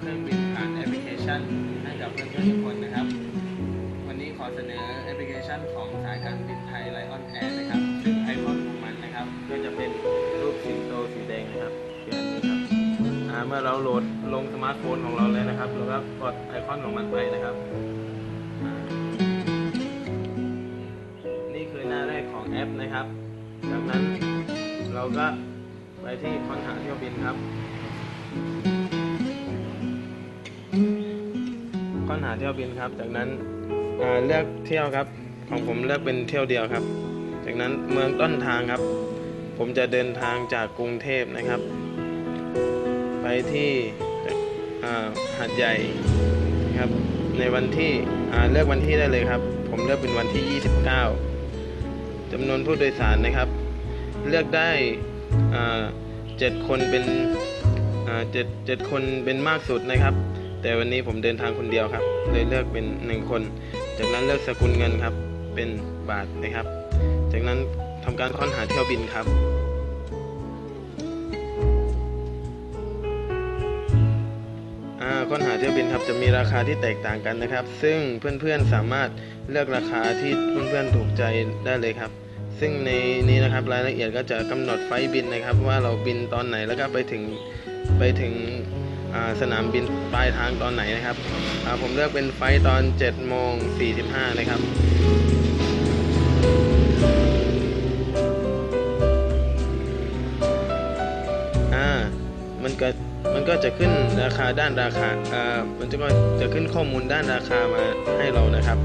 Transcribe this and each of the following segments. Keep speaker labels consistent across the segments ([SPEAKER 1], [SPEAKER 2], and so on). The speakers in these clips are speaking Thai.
[SPEAKER 1] เครื่องบินผ่านแอปพลิเคชันให้กับเพื่อนๆทุกคนนะครับ วันนี้ขอเสนอแอปพลิเคชันของสายการบินไทยไลออนแอร์นะครับซึ่งไอคอนของมันนะครับ ก็จะเป็นรูปสิงโตสีแดงนะครับคืออันนี้ครับเมื่อเราโหลดลงสมาร์ทโฟนของเราเลยนะครับเราก็กดไอคอนของมันไปนะครับนี่คือหน้าแรกของแอปนะครับ จากนั้นเราก็ไปที่ค้นหาเที่ยวบินครับ ค้นหาเที่ยวบินครับ จากนั้นเลือกเที่ยวครับ ของผมเลือกเป็นเที่ยวเดียวครับ จากนั้นเมืองต้นทางครับ ผมจะเดินทางจากกรุงเทพนะครับ ไปที่หาดใหญ่ครับในวันที่เลือกวันที่ได้เลยครับ ผมเลือกเป็นวันที่ 29จำนวนผู้โดยสารนะครับ เลือกได้เจ็ดคนเป็นเจ็ดเจ็ดคนเป็นมากสุดนะครับ แต่วันนี้ผมเดินทางคนเดียวครับ เลยเลือกเป็นหนึ่งคน จากนั้นเลือกสกุลเงินครับ เป็นบาทนะครับ จากนั้นทำการค้นหาเที่ยวบินครับ ค้นหาเที่ยวบินครับจะมีราคาที่แตกต่างกันนะครับ ซึ่งเพื่อนๆสามารถเลือกราคาที่เพื่อนๆถูกใจได้เลยครับ ซึ่งในนี้นะครับรายละเอียดก็จะกำหนดไฟล์บินนะครับ ว่าเราบินตอนไหนแล้วก็ไปถึงไปถึง สนามบินปลายทางตอนไหนนะครับ ผมเลือกเป็นไฟตอน7โมง45 นะครับอ่ามันก็มันก็จะขึ้นราคาด้านราคาอ่ามันจะก็จะขึ้นข้อมูลด้านราคามาให้เรานะครับ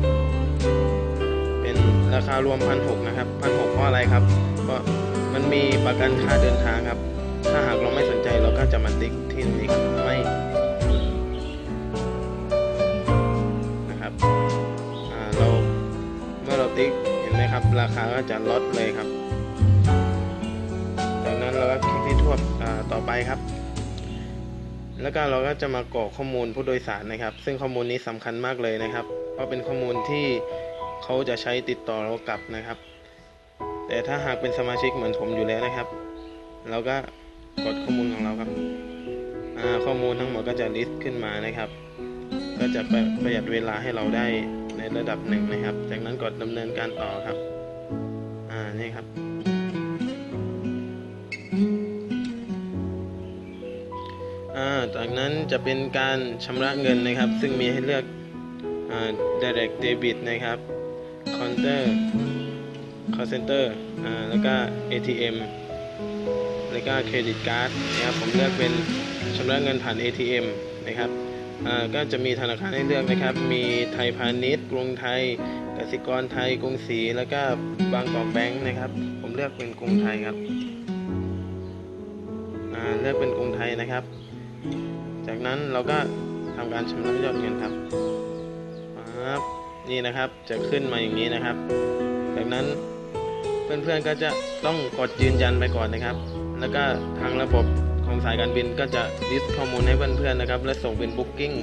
[SPEAKER 1] เป็นราคารวมพันหกนะครับพันหกเพราะอะไรครับ เพราะมันมีประกันค่าเดินทางครับ ถ้าหากเราไม่สนใจเราก็จะมาติ๊กที่นี้ครับไม่ ติ๊กเห็นไหมครับ ราคาก็จะลดเลยครับ จากนั้นเราก็คลิกที่ทวบอ่าต่อไปครับ แล้วก็เราก็จะมากรอกข้อมูลผู้โดยสารนะครับ ซึ่งข้อมูลนี้สำคัญมากเลยนะครับ เพราะเป็นข้อมูลที่เขาจะใช้ติดต่อเรากลับนะครับ แต่ถ้าหากเป็นสมาชิกเหมือนผมอยู่แล้วนะครับ เราก็กดข้อมูลของเราครับข้อมูลทั้งหมดก็จะลิสต์ขึ้นมานะครับ ก็จะประหยัดเวลาให้เราได้ ระดับหนึ่งนะครับ จากนั้นกดดำเนินการต่อครับ อ่า นี่ครับ อ่า จากนั้นจะเป็นการชำระเงินนะครับ ซึ่งมีให้เลือก อ่า direct debit นะครับ counter call center อ่า แล้วก็ ATM แล้วก็เครดิตการ์ดนะครับ ผมเลือกเป็นชำระเงินผ่าน ATM นะครับ ก็จะมีธนาคารให้เลือกนะครับ มีไทยพาณิชย์กรุงไทย กสิกรไทย กรุงศรี แล้วก็บางกอกแบงค์นะครับ ผมเลือกเป็นกรุงไทยครับเลือกเป็นกรุงไทยนะครับ จากนั้นเราก็ทำการชำระยอดเงินครับปั๊บนี่นะครับ จะขึ้นมาอย่างนี้นะครับ จากนั้นเพื่อนๆก็จะต้องกดยืนยันไปก่อนนะครับ แล้วก็ทางระบบ ของสายการบินก็จะลิสต์ข้อมูลให้เพื่อนๆนะครับ และส่งเป็นบุ๊กิ้ง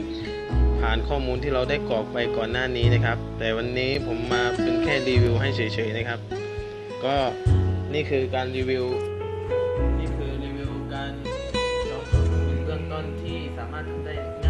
[SPEAKER 1] ผ่านข้อมูลที่เราได้กรอกไปก่อนหน้านี้นะครับ แต่วันนี้ผมมาเป็นแค่รีวิวให้เฉยๆนะครับ ก็นี่คือการรีวิวนี่คือรีวิวการจองตั๋วเครื่องบินเบื้องต้นที่สามารถทำได้